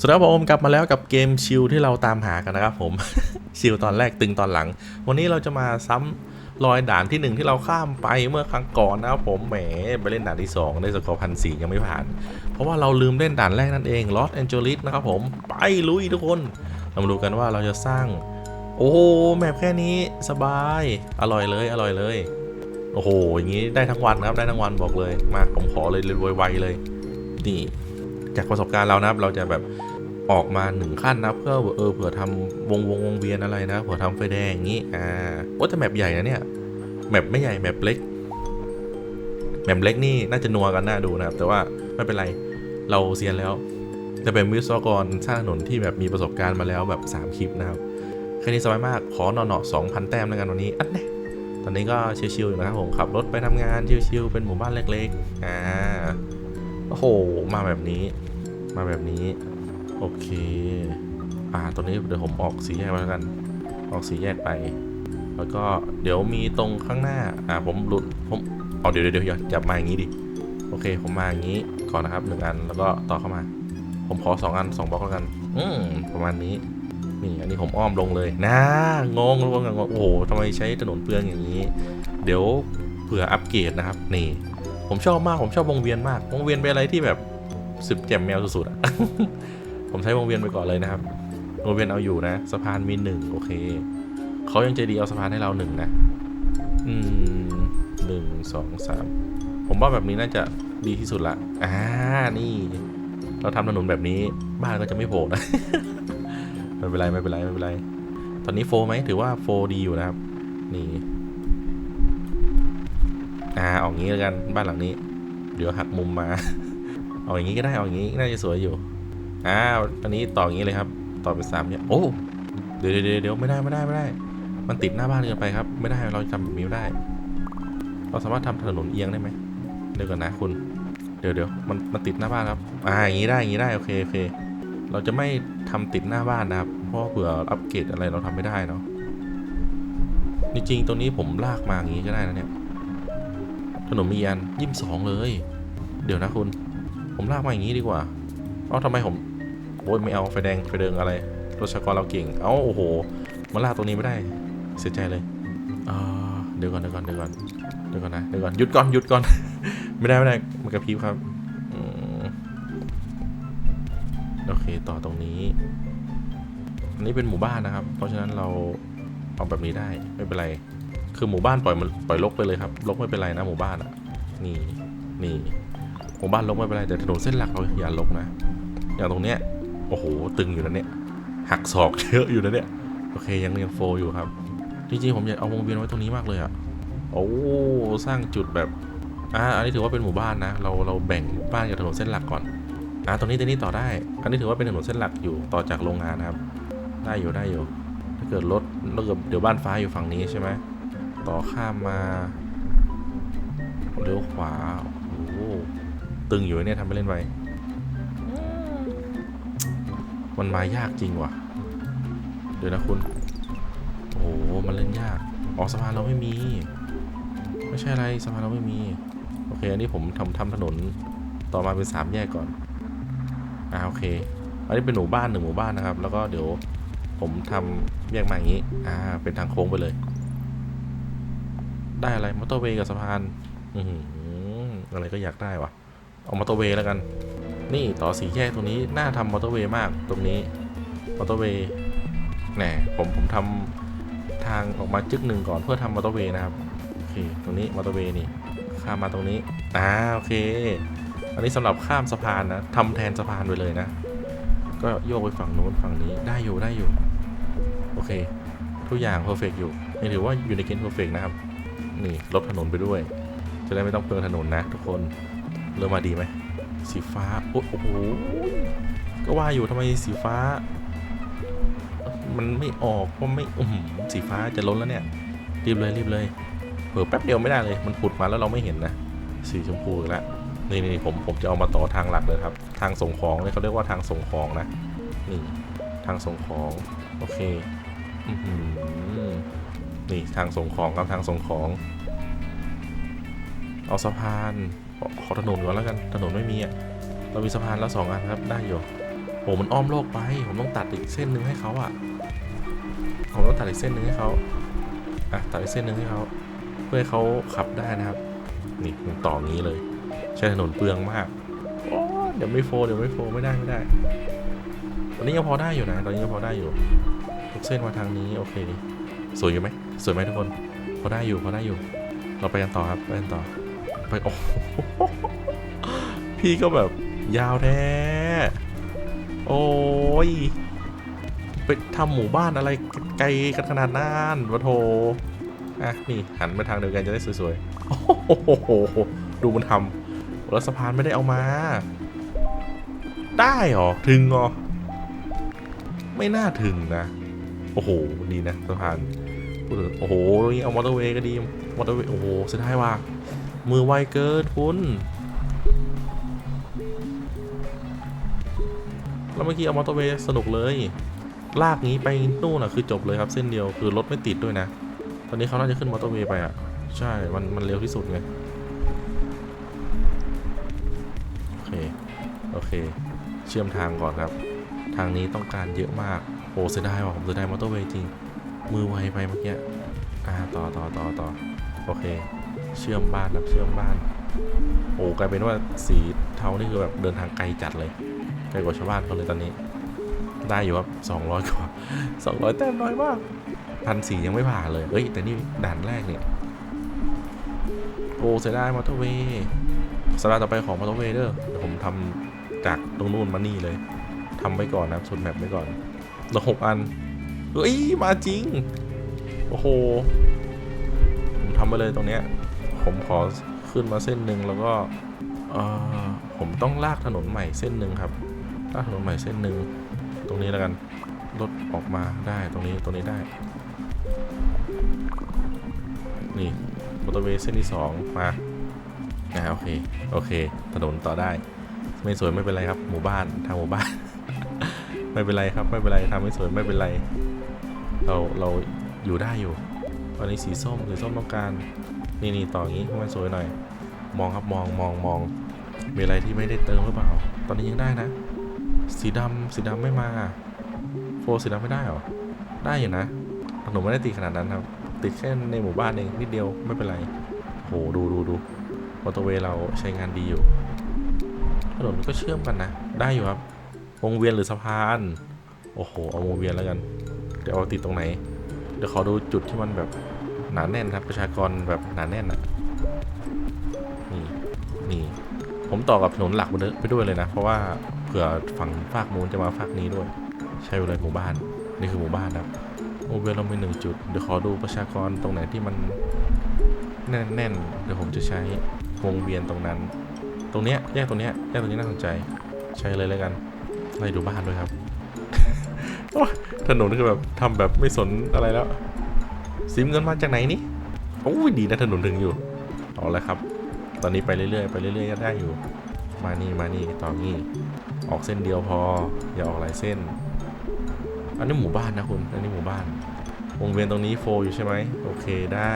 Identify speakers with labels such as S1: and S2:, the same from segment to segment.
S1: สวัสดีครับผมกลับมาแล้วกับเกมชิลที่เราตามหากันนะครับผม ชิลตอนแรกตึงตอนหลัง วันนี้เราจะมาซ้ำรอยด่านที่หนึ่งที่เราข้ามไปเมื่อครั้งก่อนนะครับผมแหมไปเล่นด่านที่สองได้สกอร์พันสี่ยังไม่ผ่าน เพราะว่าเราลืมเล่นด่านแรกนั่นเองลอสแอนเจลิสนะครับผมไปลุยทุกคนเรามาดูกันว่าเราจะสร้าง โอ้โหแมปแค่นี้สบาย อร่อยเลยอร่อยเลย โอ้โหอย่างนี้ได้ทั้งวันครับได้ทั้งวันบอกเลยมาผมขอเลยเลยไวๆเลยนี่จากประสบการณ์เรานะครับ เราจะแบบ ออกมาหนึ่งขั้นนะเพื่อเออเผื่อทำวงวงวงเวียนอะไรนะเผื่อทำไฟแดงอย่างนี้อ่าโอ้แต่แมปใหญ่นะเนี่ยแมปไม่ใหญ่แมปเล็กแมปเล็กนี่น่าจะนัวกันน่าดูนะครับ แต่ว่าไม่เป็นไรเราเซียนแล้วจะเป็นวิศวกรสร้างถนนที่แบบมีประสบการณ์มาแล้วแบบ 3 คลิปนะครับแค่นี้สบายมากขอหน่อๆสองพันแต้มแล้วกันวันนี้อันนี้ตอนนี้ก็ชิวๆอยู่นะครับผมขับรถไปทำงานชิวๆเป็นหมู่บ้านเล็กๆอ่าโอ้โหมาแบบนี้ มาแบบนี้ โอเค อ่าตัวนี้เดี๋ยวผมออกสีแยกไปแล้วกัน ออกสีแยกไป แล้วก็เดี๋ยวมีตรงข้างหน้า อ่าผมหลุด ผมเอาเดี๋ยวเดี๋ยวเดี๋ยวอย่าจับมาอย่างนี้ดิ โอเค ผมมาอย่างนี้ก่อนนะครับหนึ่งอัน แล้วก็ต่อเข้ามา ผมขอสองอันสองบล็อกแล้วกัน อืมประมาณนี้ นี่อันนี้ผมอ้อมลงเลยนะ งงงงงงโอ้โหทำไมใช้ถนนเปลืองอย่างนี้ เดี๋ยวเผื่ออัปเกรดนะครับ นี่ ผมชอบมาก ผมชอบวงเวียนมาก วงเวียนเป็นอะไรที่แบบสุดแจ่มแมวสุดๆอะ ผมใช้วงเวียนไปก่อนเลยนะครับวงเวียนเอาอยู่นะสะพานมีหนึ่งโอเคเขายังใจดีเอาสะพานให้เราหนึ่งนะอืมหนึ่งสองสามผมว่าแบบนี้น่าจะดีที่สุดละอ่านี่ เราทำถนนแบบนี้บ้านก็จะไม่โผล่นะไม่เป็นไรไม่เป็นไรไม่เป็นไร ตอนนี้โฟไหมถือว่าโฟดีอยู่นะครับ นี่ อ่าเอางี้แล้วกันบ้านหลังนี้ เดี๋ยวหักมุมมา เอาอย่างนี้ก็ได้เอาอย่างนี้น่าจะสวยอยู่ อ่าอันนี้ต่ออย่างนี้เลยครับ ต่อเป็นสามเนี่ยโอ้เดี๋ยวเดี๋ยวเดี๋ยวไม่ได้ไม่ได้ไม่ได้ มันติดหน้าบ้านเกินไปครับ ไม่ได้เราทำแบบนี้ไม่ได้ เราสามารถทำถนนเอียงได้ไหมเดี๋ยวก่อนนะคุณ เดี๋ยวเดี๋ยวมันมันติดหน้าบ้านครับ อ่าอย่างนี้ได้อย่างนี้ได้โอเคโอเค เราจะไม่ทำติดหน้าบ้านนะครับ เพราะเผื่ออัปเกรดอะไรเราทำไม่ได้เนาะจริงๆตัวนี้ผมลากมาอย่างนี้ก็ได้นะเนี่ยถนนมีอันยี่สองเลย เดี๋ยวนะคุณ ผมลากมาอย่างนี้ดีกว่า เอ้าทำไมผม โอ้ยไม่เอาไฟแดงไฟเดิงอะไรรถชกรเราเก่ง เอ้าโอ้โหมาลากตรงนี้ไม่ได้ เสียใจเลยเดี๋ยวก่อนเดี๋ยวก่อนเดี๋ยวก่อนเดี๋ยวก่อนนะเดี๋ยวก่อนหยุดก่อนหยุดก่อน ไม่ได้ไม่ได้มันกระพริบครับโอเคต่อตรงนี้อันนี้เป็นหมู่บ้านนะครับ เพราะฉะนั้นเราเอาแบบนี้ได้ไม่เป็นไร คือหมู่บ้านปล่อยมันปล่อยลกไปเลยครับลกไม่เป็นไรนะหมู่บ้านอะนี่นี่หมู่บ้านลกไม่เป็นไรแต่ถนนเส้นหลักเราอย่าลกนะอย่างตรงเนี้ย โอ้โห ตึงอยู่นะเนี่ย หักศอกเยอะอยู่นะเนี่ย โอเคยังยังโฟอยู่ครับ จริงๆ ผมอยากเอาวงเวียนไว้ตรงนี้มากเลยอะโอ้สร้างจุดแบบ อ่า อันนี้ถือว่าเป็นหมู่บ้านนะ เราเราแบ่งบ้านกับถนนเส้นหลักก่อน อ่า ตรงนี้ตรงนี้ต่อได้ อันนี้ถือว่าเป็นถนนเส้นหลักอยู่ต่อจากโรงงานนะครับ ได้อยู่ได้อยู่ ถ้าเกิดรถแล้วเกิดเดี๋ยวบ้านฟ้าอยู่ฝั่งนี้ใช่ไหม ต่อข้ามมาเลี้ยวขวา โอ้ตึงอยู่เนี่ยทำไปเล่นไป มันมายากจริงว่ะ เดี๋ยวนะคุณ โอ้โห มันเล่นยาก อ๋อสะพานเราไม่มี ไม่ใช่อะไรสะพานเราไม่มี โอเค อันนี้ผมทำทำถนนต่อมาเป็นสามแยกก่อน อ่าโอเค อันนี้เป็นหมู่บ้านหนึ่งหมู่บ้านนะครับ แล้วก็เดี๋ยวผมทำแยกมาอย่างนี้ อ่า เป็นทางโค้งไปเลย ได้อะไร มอเตอร์เวย์กับสะพาน อืออะไรก็อยากได้วะเอามอเตอร์เวย์แล้วกัน นี่ต่อสีแยกตรงนี้น่าทำมอเตอร์เวย์มากตรงนี้มอเตอร์เวย์แหนผมผมทำทางออกมาจึกหนึ่งก่อนเพื่อทำมอเตอร์เวย์นะครับโอเคตรงนี้มอเตอร์เวย์นี่ข้ามมาตรงนี้อ่าโอเค อันนี้สำหรับข้ามสะพานนะทำแทนสะพานไปเลยนะ ก็โยกไปฝั่งนู้นฝั่งนี้ได้อยู่ได้อยู่โอเค ทุกอย่างเพอร์เฟกอยู่นี่ถือว่าอยู่ในเกณฑ์เพอร์เฟกนะครับ นี่ลบถนนไปด้วย จะได้ไม่ต้องเปลืองถนนนะทุกคนเริ่มมาดีไหม สีฟ้า โอ้โห ก็ว่าอยู่ทำไมสีฟ้า มันไม่ออกเพราะไม่อือหือสีฟ้าจะล้นแล้วเนี่ย รีบเลยรีบเลย เผื่อแป๊บเดียวไม่ได้เลย มันผุดมาแล้วเราไม่เห็นนะ สีชมพูแล้วนี่นี่ผมผมจะเอามาต่อทางหลักเลยครับ ทางส่งของเนี่ยเขาเรียกว่าทางส่งของนะนี่ทางส่งของ โอเคอือหือนี่ทางส่งของครับทางส่งของ เอาสะพาน ขอถนนก่อนแล้วกัน ถนนไม่มีอะ เรามีสะพานแล้วสองอันครับ ได้อยู่โอ้มันอ้อมโลกไป ผมต้องตัดอีกเส้นหนึ่งให้เขาอะ ผมต้องตัดอีกเส้นหนึ่งให้เขาอะตัดอีกเส้นหนึ่งให้เขาเพื่อให้เขาขับได้นะครับ นี่ผมต่องี้เลย ใช้ถนนเปลืองมากโอ้เดี๋ยวไม่โฟเดี๋ยวไม่โฟไม่ได้ไม่ได้ ตอนนี้ยังพอได้อยู่นะ ตอนนี้ยังพอได้อยู่ทุกเส้นมาทางนี้โอเค สวยอยู่ไหมสวยไหมทุกคน พอได้อยู่พอได้อยู่ เราไปกันต่อครับไปกันต่อ ไปโอ้พี่ก็แบบยาวแท้ โอ้ย ไปทำหมู่บ้านอะไรไกลกันขนาดนั้นวะโทอะนี่หันไปทางเดียวกันจะได้สวยๆ โอ้โห ดูมันทำแล้วสะพานไม่ได้เอามา ได้เหรอ ถึงเหรอ ไม่น่าถึงนะ โอ้โหดีนะสะพาน โอ้โหตรงนี้เอามอเตอร์เวย์ก็ดี มอเตอร์เวย์ โอ้โหเสียดายว่ะ มือไวเกินคุณแล้วเมื่อกี้เอามอเตอร์เวย์สนุกเลย ลากงี้ไปนู่นอะคือจบเลยครับเส้นเดียวคือรถไม่ติดด้วยนะ ตอนนี้เขาน่าจะขึ้นมอเตอร์เวย์ไปอะ ใช่ มันมันเร็วที่สุดไง โอเค โอเค เชื่อมทางก่อนครับ ทางนี้ต้องการเยอะมาก โอ้เสียดายว่ะผมเสียดายมอเตอร์เวย์จริง มือไวไปเมื่อกี้ อ่า ต่อต่อต่อต่อโอเค เชื่อมบ้านครับเชื่อมบ้าน โอ้กลายเป็นว่าสีเทานี่คือแบบเดินทางไกลจัดเลยไกลกว่าชาวบ้านเขาเลยตอนนี้ ได้อยู่ครับ200กว่า200แต้มน้อยมากพันสี่ยังไม่ผ่านเลยเอ้ยแต่นี่ด่านแรกเนี่ยโอ้เสียดายมอเตอร์เวย์สัปดาห์ต่อไปของมอเตอร์เวย์เด้อเดี๋ยวผมทำจากตรงนู้นมานี่เลยทำไว้ก่อนนะสุดแมปไว้ก่อนเหลือหกอันเฮ้ยมาจริง โอ้โห ผมทำไปเลยตรงเนี้ย ผมขอขึ้นมาเส้นหนึ่งแล้วก็ผมต้องลากถนนใหม่เส้นหนึ่งครับ ลากถนนใหม่เส้นหนึ่งตรงนี้แล้วกันรถออกมาได้ตรงนี้ตรงนี้ได้ นี่มอเตอร์เวย์เส้นที่สองมาอ่าโอเคโอเค ถนนต่อได้ ไม่สวยไม่เป็นไรครับหมู่บ้านทางหมู่บ้าน ไม่เป็นไรครับไม่เป็นไรทำไม่สวยไม่เป็นไร เราเราอยู่ได้อยู่ตอนนี้สีส้มสีส้มต้องการ นี่นี่ต่ออย่างนี้ให้มันสวยหน่อย มองครับมองมองมองมีอะไรที่ไม่ได้เติมหรือเปล่า ตอนนี้ยังได้นะ สีดำสีดำไม่มา โฟสีดำไม่ได้หรอ ได้อยู่นะหนูไม่ได้ติดขนาดนั้นครับ ติดแค่ในหมู่บ้านเองนิดเดียวไม่เป็นไรโหดูดูดูมอเตอร์เวย์เราใช้งานดีอยู่ถนนก็เชื่อมกันนะ ได้อยู่ครับวงเวียนหรือสะพาน โอ้โห เอาวงเวียนแล้วกัน เดี๋ยวเอาติดตรงไหน เดี๋ยวขอดูจุดที่มันแบบ หนาแน่นครับ ประชากรแบบหนาแน่นอะนี่นี่ผมต่อกับถนนหลักไปด้วยเลยนะ เพราะว่าเผื่อฝั่งฝากนู้นจะมาฝากนี้ด้วย ใช่เลยหมู่บ้าน นี่คือหมู่บ้านครับโอเวลเรามีหนึ่งจุด เดี๋ยวขอดูประชากรตรงไหนที่มันแน่นๆ เดี๋ยวผมจะใช้วงเวียนตรงนั้น ตรงเนี้ยแยกตรงเนี้ยแยกตรงนี้น่าสนใจ ใช้เลยแล้วกันไล่ดูบ้านด้วยครับถนนคือแบบทำแบบไม่สนอะไรแล้ว ซิมเงินมาจากไหนนี่โอ้ยดีนะถนนถึงอยู่เอาละครับ ตอนนี้ไปเรื่อยๆไปเรื่อยๆก็ได้อยู่ มานี่มานี่ต่อนี่ออกเส้นเดียวพอ อย่าออกหลายเส้น อันนี้หมู่บ้านนะคุณอันนี้หมู่บ้านวงเวียนตรงนี้โฟร์อยู่ใช่ไหมโอเคได้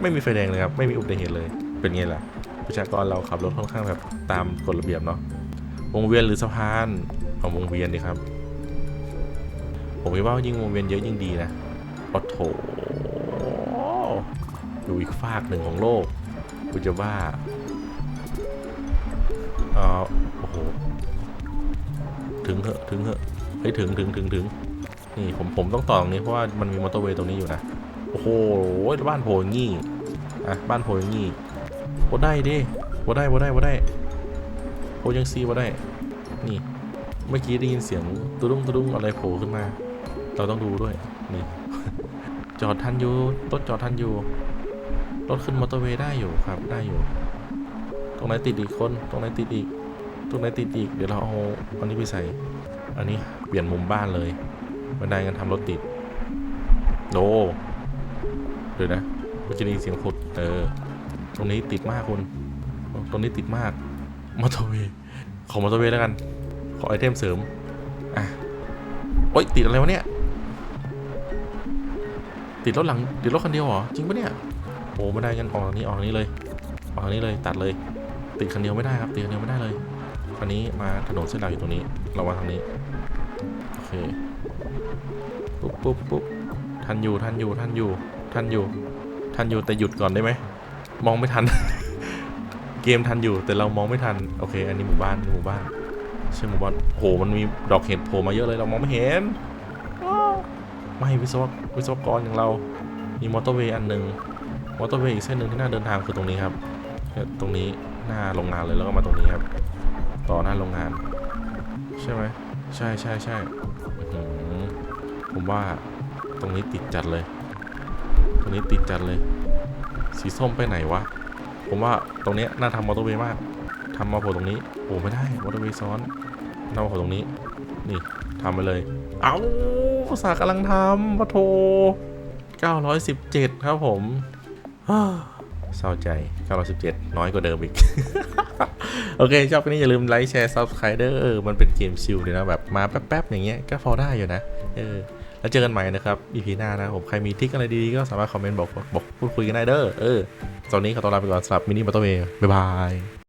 S1: ไม่มีไฟแดงเลยครับ ไม่มีอุบัติเหตุเลย เป็นไงล่ะ ประชากรเราขับรถค่อนข้างแบบตามกฎระเบียบเนาะ วงเวียนหรือสะพานเอาวงเวียนดีครับ ผมคิดว่ายิ่งวงเวียนเยอะยิ่งดีนะ โอ้โถอยู่อีกฝากหนึ่งของโลกกูจะว่าเออโอ้โห ถึงเหอะถึงเหอะเฮ้ยถึงถึงถึงถึงนี่ผมผมต้องต่อตรงนี้เพราะว่ามันมีมอเตอร์เวย์ตรงนี้อยู่นะ โอ้โหบ้านโผล่อย่างงี้อะบ้านโผล่อย่างงี้โผได้ดิโผได้โผได้โผได้โผยังซีโผได้ นี่ เมื่อกี้ได้ยินเสียงตุดุ้งตุดุ้งอะไรโผล่ขึ้นมา เราต้องดูด้วย นี่ จอดทันอยู่รถจอดทันอยู่รถขึ้นมอเตอร์เวย์ได้อยู่ครับได้อยู่ ตรงไหนติดอีกคนตรงไหนติดอีกตรงไหนติดอีกเดี๋ยวเราเอาอันนี้ไปใส่ อันนี้เปลี่ยนมุมบ้านเลยบันไดกันทำรถติดโนเดี๋ยวนะมันจะได้ยินเสียงขุดเออตรงนี้ติดมากคุณตรงนี้ติดมากมอเตอร์เวย์ขอมอเตอร์เวย์แล้วกัน ขอไอเทมเสริมอะโอ๊ยติดอะไรวะเนี่ย ติดรถหลังติดรถคันเดียวเหรอจริงปะเนี่ยโอ้ไม่ได้งั้นออกทางนี้ออกทางนี้เลยออกทางนี้เลยตัดเลย ติดคันเดียวไม่ได้ครับติดคันเดียวไม่ได้เลยอันนี้มาถนนเส้นหลักอยู่ตรงนี้เรามาทางนี้โอเคปุ๊บปุ๊บปุ๊บทันอยู่ทันอยู่ทันอยู่ทันอยู่ทันอยู่แต่หยุดก่อนได้ไหมมองไม่ทัน เกมทันอยู่แต่เรามองไม่ทันโอเค อันนี้หมู่บ้านหมู่บ้านใช่หมู่บ้านโหมันมีดอกเห็ดโผล่มาเยอะเลยเรามองไม่เห็น ไม่วิศวกวิศวกรอย่างเรา มีมอเตอร์เวย์อันหนึ่งมอเตอร์เวย์อีกเส้นหนึ่งที่น่าเดินทางคือตรงนี้ครับ ตรงนี้หน้าโรงงานเลยแล้วก็มาตรงนี้ครับ ต่อหน้าโรงงาน ใช่ไหมใช่ใช่ใช่ผมว่าตรงนี้ติดจัดเลย ตรงนี้ติดจัดเลย สีส้มไปไหนวะ ผมว่าตรงนี้น่าทำมอเตอร์เวย์มากทำมาโผล่ตรงนี้โอ้ไม่ได้มอเตอร์เวย์ซ้อนน่ามาโผล่ตรงนี้ นี่ทำไปเลย เอา ภาษาห์กำลังทำปะโท917 ครับผมฮ่าเศร้าใจ 917 น้อยกว่าเดิมอีก โอเค ชอบกันนี้อย่าลืมไลค์แชร์ซับสไครเดอร์เออ มันเป็นเกมชิลเลยนะ แบบมาแป๊บๆ อย่างเงี้ย ก็พอได้อยู่นะ เออ แล้วเจอกันใหม่นะครับ EP หน้านะผม ใครมีทิกอะไรดีๆ ก็สามารถคอมเมนต์บอกบอกพูดคุยกันได้เด้อ เออ ตอนนี้ขอตัวลาไปก่อนสำหรับมินิบัตเตอร์เวย์บ๊ายบาย